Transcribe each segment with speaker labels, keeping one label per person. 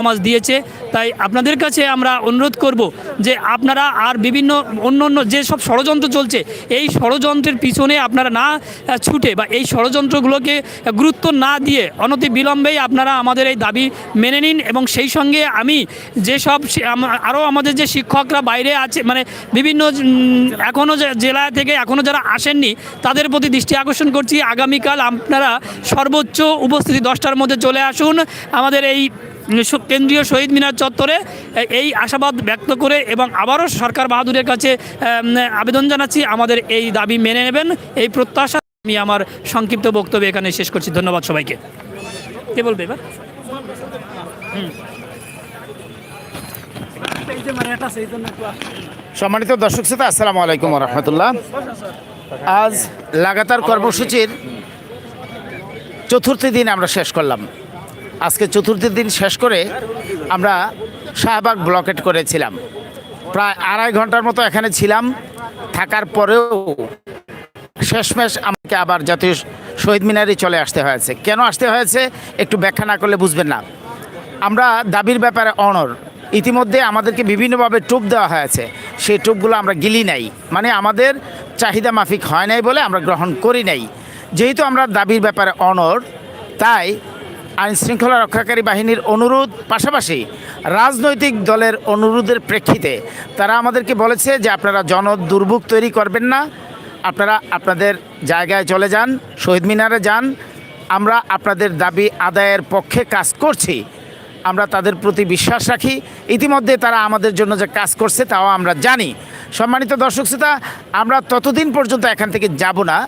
Speaker 1: সমাজ দিয়েছে। তাই আপনাদের কাছে আমরা অনুরোধ করব যে আপনারা আর বিভিন্ন অন্য অন্য যেসব ষড়যন্ত্র চলছে, এই ষড়যন্ত্রের পিছনে আপনারা না ছুটে বা এই ষড়যন্ত্রগুলোকে গুরুত্ব না দিয়ে অনতি বিলম্বেই আপনারা আমাদের এই দাবি মেনে নিন এবং সেই সঙ্গে আমি যেসব আরও আমাদের যে শিক্ষকরা বাইরে আছে মানে বিভিন্ন এখনও জেলা থেকে এখনও যারা আসেননি, তাদের প্রতি দৃষ্টি আকর্ষণ করছি। আগামীকাল আপনারা সর্বোচ্চ উপস্থিতি দশটার মধ্যে চলে আসুন। আমাদের এই কেন্দ্রীয় শহীদ মিনার চত্বরে এই আশাবাদ ব্যক্ত করে এবং আবারও সরকার বাহাদুরের কাছে আবেদন জানাচ্ছি। আমাদের এই দাবি মেনে নেবেন। এই প্রত্যাশা আমি আমার সংক্ষিপ্ত বক্তব্য এখানে শেষ করছি। ধন্যবাদ সবাইকে। কে বলবে এবার?
Speaker 2: সম্মানিত দর্শক শ্রোতা, আসসালামু আলাইকুম রহমতুল্লাহ আজ লাগাতার কর্মসূচির চতুর্থ দিন আমরা শেষ করলাম। আজকে চতুর্থ দিন শেষ করে আমরা শাহবাগ ব্লকেট করেছিলাম। প্রায় আড়াই ঘণ্টার মতো এখানে ছিলাম। থাকার পরেও শেষমেশ আমাকে আবার জাতীয় শহীদ মিনারে চলে আসতে হয়েছে। কেন আসতে হয়েছে একটু ব্যাখ্যা না করলে বুঝবেন না। আমরা দাবির ব্যাপারে অনর। ইতিমধ্যে আমাদেরকে বিভিন্নভাবে টুপ দেওয়া হয়েছে। সেই টুপগুলো আমরা গিলি নাই। মানে আমাদের চাহিদা মাফিক হয় নাই বলে আমরা গ্রহণ করি নাই। যেহেতু আমরা দাবির ব্যাপারে অনর, তাই আইন শৃঙ্খলা রক্ষাকারী বাহিনীর অনুরোধ পাশাপাশি রাজনৈতিক দলের অনুরোধের প্রেক্ষিতে তারা আমাদেরকে বলেছে যে আপনারা জন দুর্ভোগ তৈরি করবেন না। আপনারা আপনাদের জায়গায় চলে যান, শহীদ মিনারে যান। আমরা আপনাদের দাবি আদায়ের পক্ষে কাজ করছি। আমরা তাদের প্রতি বিশ্বাস রাখি। ইতিমধ্যে তারা আমাদের জন্য যে কাজ করছে তাও আমরা জানি। সম্মানিত দর্শক শ্রোতা, আমরা ততদিন পর্যন্ত এখান থেকে যাব না।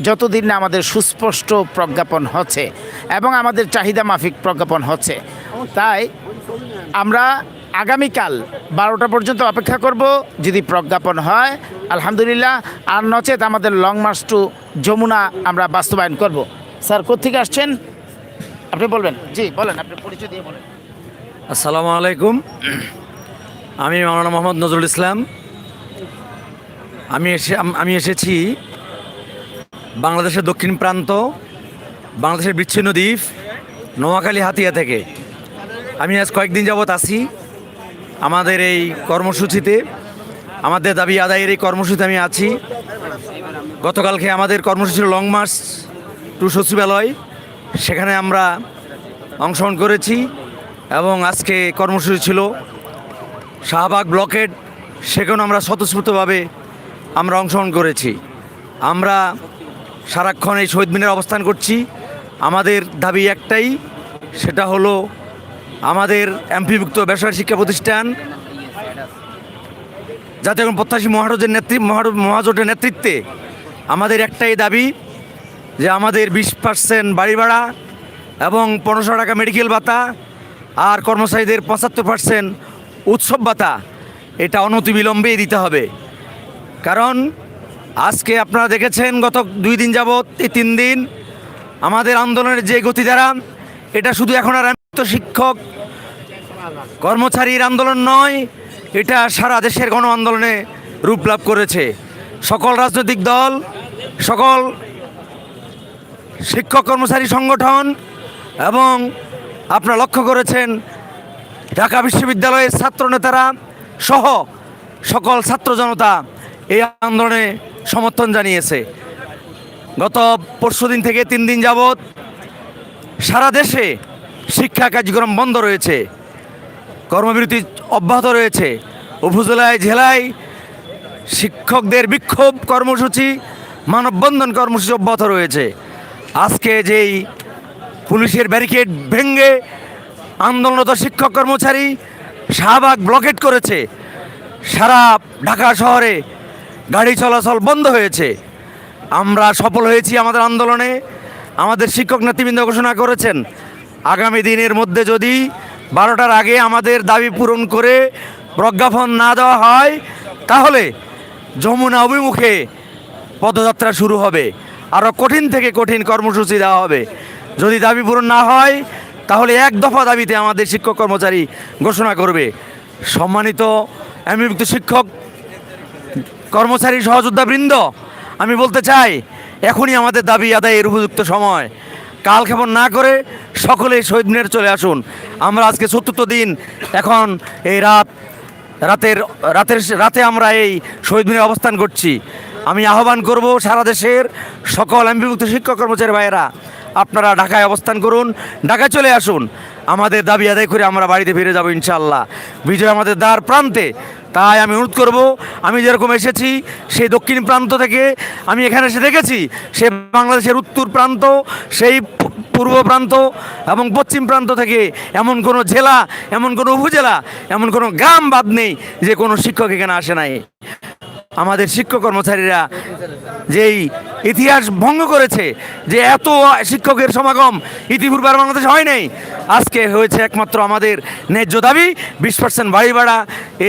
Speaker 2: যতদিন না আমাদের সুস্পষ্ট প্রজ্ঞাপন হচ্ছে এবং আমাদের চাহিদা মাফিক প্রজ্ঞাপন হচ্ছে। তাই আমরা আগামীকাল বারোটা পর্যন্ত অপেক্ষা করব। যদি প্রজ্ঞাপন হয়, আলহামদুলিল্লাহ। আর নচেত আমাদের লং মার্চ টু যমুনা আমরা বাস্তবায়ন করব। স্যার কোথেকে আসছেন? আপনি বলবেন। জি, বলেন, আপনি পরিচয় দিয়ে বলেন।
Speaker 3: আসসালামু আলাইকুম। আমি মাওলানা মোহাম্মদ নজরুল ইসলাম। আমি এসে আমি এসেছি বাংলাদেশের দক্ষিণ প্রান্ত, বাংলাদেশের বিচ্ছিন্ন দ্বীপ, নোয়াখালী, হাতিয়া থেকে। আমি আজ কয়েকদিন যাবৎ আছি আমাদের এই কর্মসূচিতে। আমাদের দাবি আদায়ের এই কর্মসূচিতে আমি আছি। গতকালকে আমাদের কর্মসূচি লং মার্চ টু সচিবালয়। সেখানে আমরা অংশগ্রহণ করেছি এবং আজকে কর্মসূচি ছিল শাহবাগ ব্লকেট সেখানে আমরা স্বতঃস্ফূর্তভাবে আমরা অংশগ্রহণ করেছি। আমরা সারাক্ষণ এই শহীদ মিনারে অবস্থান করছি। আমাদের দাবি একটাই, সেটা হলো আমাদের এমপিভুক্ত বেসরকারি শিক্ষা প্রতিষ্ঠান যাতে এখন প্রত্যাশী মহারাজের নেতৃত্ব মহাজোটের নেতৃত্বে আমাদের একটাই দাবি যে আমাদের বিশ পার্সেন্ট বাড়ি ভাড়া এবং পনেরোশো টাকা মেডিকেল ভাতা আর কর্মচারীদের পঁচাত্তর পার্সেন্ট উৎসব ভাতা, এটা অনতিবিলম্বে দিতে হবে। কারণ আজকে আপনারা দেখেছেন গত দুই দিন যাবৎ, এই তিন দিন আমাদের আন্দোলনের যে গতি গতিধারা এটা শুধু এখন আর শিক্ষক, কর্মচারীর আন্দোলন নয়, এটা সারা দেশের গণ আন্দোলনে রূপ লাভ করেছে। সকল রাজনৈতিক দল, সকল শিক্ষক কর্মচারী সংগঠন এবং আপনারা লক্ষ্য করেছেন, ঢাকা বিশ্ববিদ্যালয়ের ছাত্র নেতারা সহ সকল ছাত্র জনতা এই আন্দোলনে সমর্থন জানিয়েছে। গত পরশু দিন থেকে তিন দিন যাবৎ সারা দেশে শিক্ষা কার্যক্রম বন্ধ রয়েছে। কর্মবিরতি অব্যাহত রয়েছে। উপজেলায়, জেলায় শিক্ষকদের বিক্ষোভ কর্মসূচি, মানববন্ধন কর্মসূচি অব্যাহত রয়েছে। আজকে যেই পুলিশের ব্যারিকেড ভেঙে আন্দোলনরত শিক্ষক কর্মচারী শাহবাগ ব্লকেট করেছে। সারা ঢাকা শহরে গাড়ি চলাচল বন্ধ হয়েছে। আমরা সফল হয়েছি আমাদের আন্দোলনে। আমাদের শিক্ষক নেতৃবৃন্দ ঘোষণা করেছেন, আগামী দিনের মধ্যে যদি বারোটার আগে আমাদের দাবি পূরণ করে প্রজ্ঞাপন না দেওয়া হয়, তাহলে যমুনা অভিমুখে পদযাত্রা শুরু হবে। আরও কঠিন থেকে কঠিন কর্মসূচি দেওয়া হবে। যদি দাবি পূরণ না হয়, তাহলে এক দফা দাবিতে আমাদের শিক্ষক কর্মচারী ঘোষণা করবে। সম্মানিত এমবিভুক্ত শিক্ষক কর্মচারী সহযোদ্ধা বৃন্দ আমি বলতে চাই, এখনই আমাদের দাবি আদায়ের উপযুক্ত সময়। কাল কালক্ষেপণ না করে সকলেই শহীদ মিনারে চলে আসুন। আমরা আজকে চতুর্থ দিন, এখন এই রাত, রাতের রাতের, রাতে আমরা এই শহীদ মিনারে অবস্থান করছি। আমি আহ্বান করব সারা দেশের সকল এমপিভুক্ত শিক্ষক কর্মচারী ভাইয়েরা, আপনারা ঢাকায় অবস্থান করুন, ঢাকায় চলে আসুন। আমাদের দাবি আদায় করে আমরা বাড়িতে ফিরে যাব ইনশাল্লাহ বিজয় আমাদের দ্বার প্রান্তে। তাই আমি অনুরোধ করব, আমি যেরকম এসেছি, সেই দক্ষিণ প্রান্ত থেকে আমি এখানে এসে দেখেছি, সে বাংলাদেশের উত্তর প্রান্ত, সেই পূর্ব প্রান্ত এবং পশ্চিম প্রান্ত থেকে এমন কোনো জেলা, এমন কোনো উপজেলা, এমন কোনো গ্রাম বাদ নেই যে কোনো শিক্ষক এখানে আসে নাই। আমাদের শিক্ষক কর্মচারীরা যেই ইতিহাস ভঙ্গ করেছে যে এত শিক্ষকের সমাগম ইতিপূর্বে আর বাংলাদেশে হয় নাই। আজকে হয়েছে একমাত্র আমাদের ন্যায্য দাবি, বিশ পার্সেন্ট বাড়ি ভাড়া,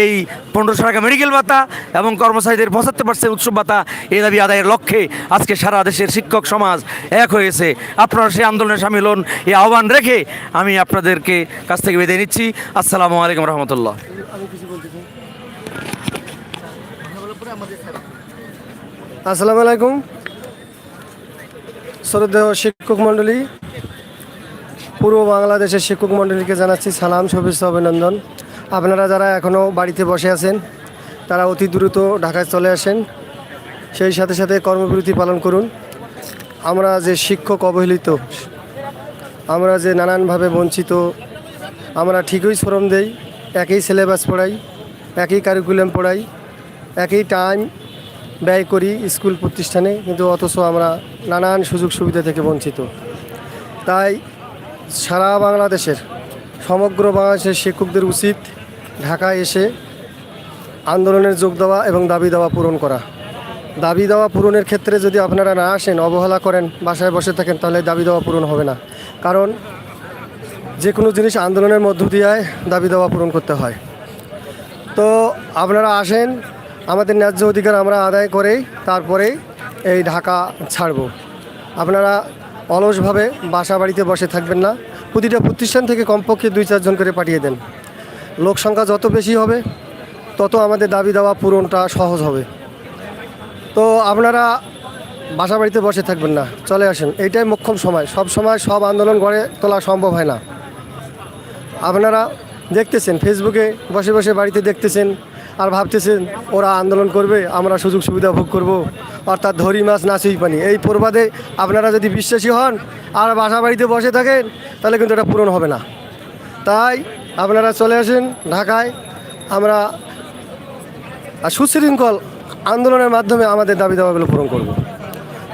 Speaker 3: এই পনেরোশো টাকা মেডিকেল ভাতা এবং কর্মচারীদের পঁচাত্তর পার্সেন্ট উৎসব ভাতা এই দাবি আদায়ের লক্ষ্যে আজকে সারা দেশের শিক্ষক সমাজ এক হয়েছে। আপনারা সেই আন্দোলনে সামিল হন এই আহ্বান রেখে আমি আপনাদেরকে কাছ থেকে বিদায় নিচ্ছি। আসসালামু আলাইকুম রহমতুল্লাহ।
Speaker 4: আসসালামু আলাইকুম। শ্রদ্ধেয় শিক্ষক মণ্ডলী, পূর্ব বাংলাদেশের শিক্ষক মণ্ডলীকে জানাচ্ছি সালাম, শুভেচ্ছা, অভিনন্দন। আপনারা যারা এখনও বাড়িতে বসে আছেন, তারা অতি দ্রুত ঢাকায় চলে আসেন। সেই সাথে সাথে কর্মবিরতি পালন করুন। আমরা যে শিক্ষক অবহেলিত, আমরা যে নানানভাবে বঞ্চিত, আমরা ঠিকই শ্রম দেই, একই সিলেবাস পড়াই, একই কারিকুলাম পড়াই, একই টাইম ব্যয় করি স্কুল প্রতিষ্ঠানে, কিন্তু অথচ আমরা নানান সুযোগ সুবিধা থেকে বঞ্চিত। তাই সারা বাংলাদেশের, সমগ্র বাংলাদেশের শিক্ষকদের উচিত ঢাকায় এসে আন্দোলনের যোগ দেওয়া এবং দাবি দেওয়া পূরণ করা। দাবি দেওয়া পূরণের ক্ষেত্রে যদি আপনারা না আসেন, অবহেলা করেন, বাসায় বসে থাকেন, তাহলে দাবি দেওয়া পূরণ হবে না। কারণ যে কোনো জিনিস আন্দোলনের মধ্য দিয়ে দাবি দেওয়া পূরণ করতে হয়। তো আপনারা আসেন আমাদের ন্যায্য অধিকার আমরা আদায় করেই তারপরে এই ঢাকা ছাড়ব। আপনারা অলসভাবে বাসা বাড়িতে বসে থাকবেন না। প্রতিটা প্রতিষ্ঠান থেকে কমপক্ষে দুই চারজন করে পাঠিয়ে দেন। লোক সংখ্যা যত বেশি হবে, তত আমাদের দাবি দেওয়া পূরণটা সহজ হবে। তো আপনারা বাসা বাড়িতে বসে থাকবেন না। চলে আসেন। এইটাই মোক্ষম সময়। সব সময় সব আন্দোলন গড়ে তোলা সম্ভব হয় না। আপনারা দেখতেছেন ফেসবুকে বসে বসে বাড়িতে দেখতেছেন। আর ভাবতেছেন ওরা আন্দোলন করবে, আমরা সুযোগ সুবিধা ভোগ করব। অর্থাৎ ধরি মাছ নাচুই পানি। এই প্রবাদে আপনারা যদি বিশ্বাসী হন আর বাসা বাড়িতে বসে থাকেন, তাহলে কিন্তু এটা পূরণ হবে না। তাই আপনারা চলে আসেন ঢাকায়। আমরা সুশৃঙ্খল আন্দোলনের মাধ্যমে আমাদের দাবি দাবাগুলো পূরণ করব।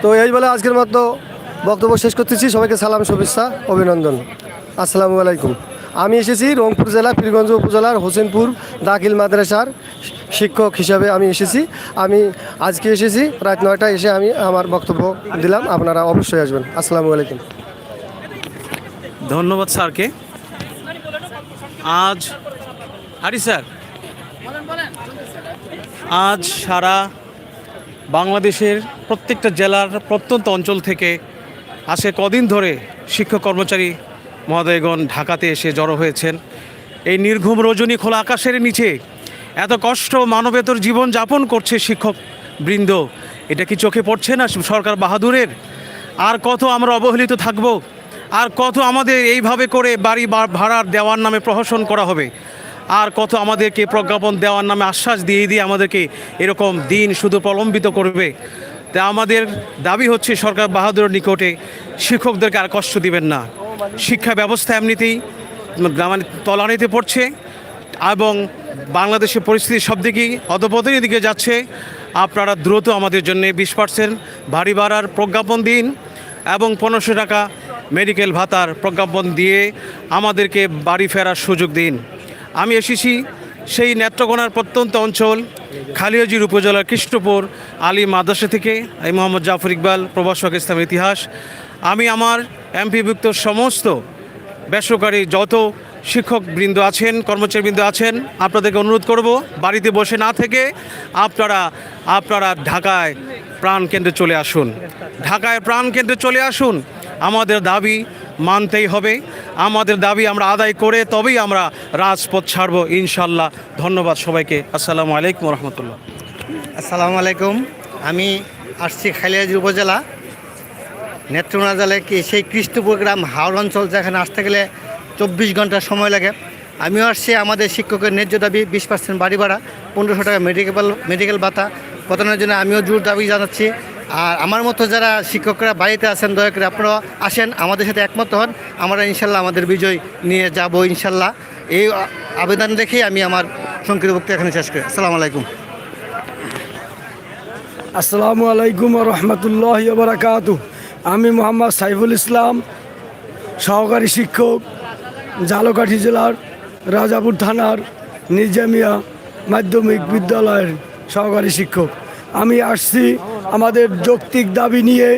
Speaker 4: তো এই বলে আজকের মতো বক্তব্য শেষ করতেছি। সবাইকে সালাম, শুভেচ্ছা, অভিনন্দন। আসসালামু আলাইকুম। আমি এসেছি রংপুর জেলা, পীরগঞ্জ উপজেলার হোসেনপুর দাখিল মাদ্রাসার শিক্ষক হিসাবে আমি এসেছি। আমি আজকে এসেছি, রাত নয়টায় এসে আমি আমার বক্তব্য দিলাম, আপনারা অবশ্যই আসবেন। আসসালামু আলাইকুম।
Speaker 5: ধন্যবাদ স্যারকে। আজ হারি স্যার, আজ সারা বাংলাদেশের প্রত্যেকটা জেলার প্রত্যন্ত অঞ্চল থেকে আসে কদিন ধরে শিক্ষক কর্মচারী মহোদয়গণ ঢাকাতে এসে জড়ো হয়েছেন। এই নির্ঘুম রজনী খোলা আকাশের নিচে এত কষ্ট মানবেতর জীবন যাপন করছে শিক্ষক বৃন্দ। এটা কি চোখে পড়ছে না সরকার বাহাদুরের? আর কত আমরা অবহেলিত থাকব? আর কত আমাদের এইভাবে করে বাড়ি ভাড়ার দেওয়ার নামে প্রহসন করা হবে? আর কত আমাদেরকে প্রজ্ঞাপন দেওয়ার নামে আশ্বাস দিয়ে দিয়ে আমাদেরকে এরকম দিন শুধু প্রলম্বিত করবে? তা আমাদের দাবি হচ্ছে সরকার বাহাদুরের নিকটে শিক্ষকদেরকে আর কষ্ট দিবেন না। শিক্ষা ব্যবস্থা এমনিতেই মানে তলানিতে পড়ছে এবং বাংলাদেশের পরিস্থিতি সব দিকেই অধপতনের দিকে যাচ্ছে। আপনারা দ্রুত আমাদের জন্য বিশ পার্সেন্ট ভারী ভাড়ার প্রজ্ঞাপন দিন এবং পনেরোশো টাকা মেডিকেল ভাতার প্রজ্ঞাপন দিয়ে আমাদেরকে বাড়ি ফেরার সুযোগ দিন। আমি এসেছি সেই নেত্রকোনার প্রত্যন্ত অঞ্চল, খালিয়াজির উপজেলার কৃষ্ণপুর, আলী মাদ্রাসা থেকে, এই মোহাম্মদ জাফর ইকবাল, প্রভাষক ইসলামের ইতিহাস। আমি আমার এমপিভুক্ত সমস্ত বেসরকারি যত শিক্ষকবৃন্দ আছেন, কর্মচারীবৃন্দ আছেন, আপনাদেরকে অনুরোধ করব, বাড়িতে বসে না থেকে আপনারা আপনারা ঢাকায় প্রাণ কেন্দ্রে চলে আসুন। ঢাকায় প্রাণ কেন্দ্রে চলে আসুন, আমাদের দাবি মানতেই হবে। আমাদের দাবি আমরা আদায় করে তবেই আমরা রাজপথ ছাড়ব, ইনশাল্লাহ। ধন্যবাদ সবাইকে। আসসালামু আলাইকুম রহমতুল্লাহ।
Speaker 6: আসসালামু আলাইকুম। আমি আসছি খালিয়াজি উপজেলা। নেত্রকোনা জেলায় কি সেই কৃষ্ণপুর গ্রাম হাওড় অঞ্চল যেখানে আসতে গেলে চব্বিশ ঘণ্টা সময় লাগে? আমিও আসছি, আমাদের শিক্ষকের ন্যায্য দাবি, বিশ পার্সেন্ট বাড়ি ভাড়া, পনেরোশো টাকা মেডিকেল মেডিকেল ভাতা প্রদানের জন্য আমিও জোর দাবি জানাচ্ছি। আর আমার মতো যারা শিক্ষকরা বাড়িতে আছেন, দয়া করে আপনারা আসেন, আমাদের সাথে একমত হন। আমরা ইনশাল্লাহ আমাদের বিজয় নিয়ে যাব ইনশাল্লাহ। এই আবেদন রেখেই আমি আমার সংক্ষিপ্ত বক্তব্য এখানে শেষ করি। আসসালামু আলাইকুম।
Speaker 7: আসসালামু আলাইকুম রহমতুল্লাহ বারাকাত আমি মোহাম্মদ সাইফুল ইসলাম, সহকারী শিক্ষক, জালকাঠি জেলার রাজাপুর থানার নিজামিয়া মাধ্যমিক বিদ্যালয়ের সহকারী শিক্ষক। আমি আসছি আমাদের যৌক্তিক দাবি নিয়ে।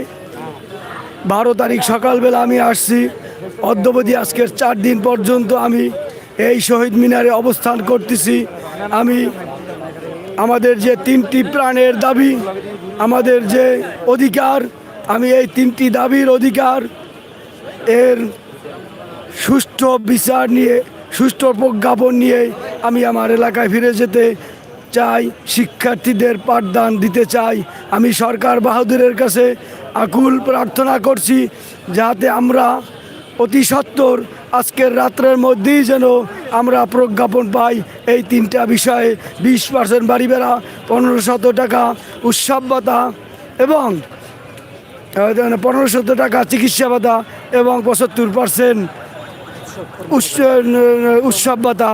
Speaker 7: বারো তারিখ সকালবেলা আমি আসছি। অদ্যবধি আজকের চার দিন পর্যন্ত আমি এই শহীদ মিনারে অবস্থান করতেছি। আমি আমাদের যে তিনটি প্রাণের দাবি, আমাদের যে অধিকার আমি এই তিনটি দাবির অধিকার এর সুষ্ঠু বিচার নিয়ে, সুষ্ঠু প্রজ্ঞাপন নিয়ে আমি আমার এলাকায় ফিরে যেতে চাই, শিক্ষার্থীদের পাঠদান দিতে চাই। আমি সরকার বাহাদুরের কাছে আকুল প্রার্থনা করছি যাতে আমরা অতি সত্বর আজকের রাত্রের মধ্যেই যেন আমরা প্রজ্ঞাপন পাই। এই তিনটা বিষয়ে বিশ পার্সেন্ট বাড়ি বেড়া পনেরো শত টাকা উৎসব ভাতা এবং পনেরো শত টাকা চিকিৎসা ভাতা এবং পঁচাত্তর পার্সেন্ট উৎসব ভাতা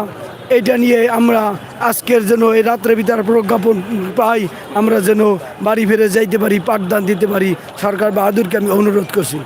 Speaker 7: এটা নিয়ে আমরা আজকের যেন এই রাত্রে ভিতরে প্রজ্ঞাপন পাই। আমরা যেন বাড়ি ফিরে যাইতে পারি, পাঠদান দিতে পারি। সরকার বাহাদুরকে আমি অনুরোধ করছি।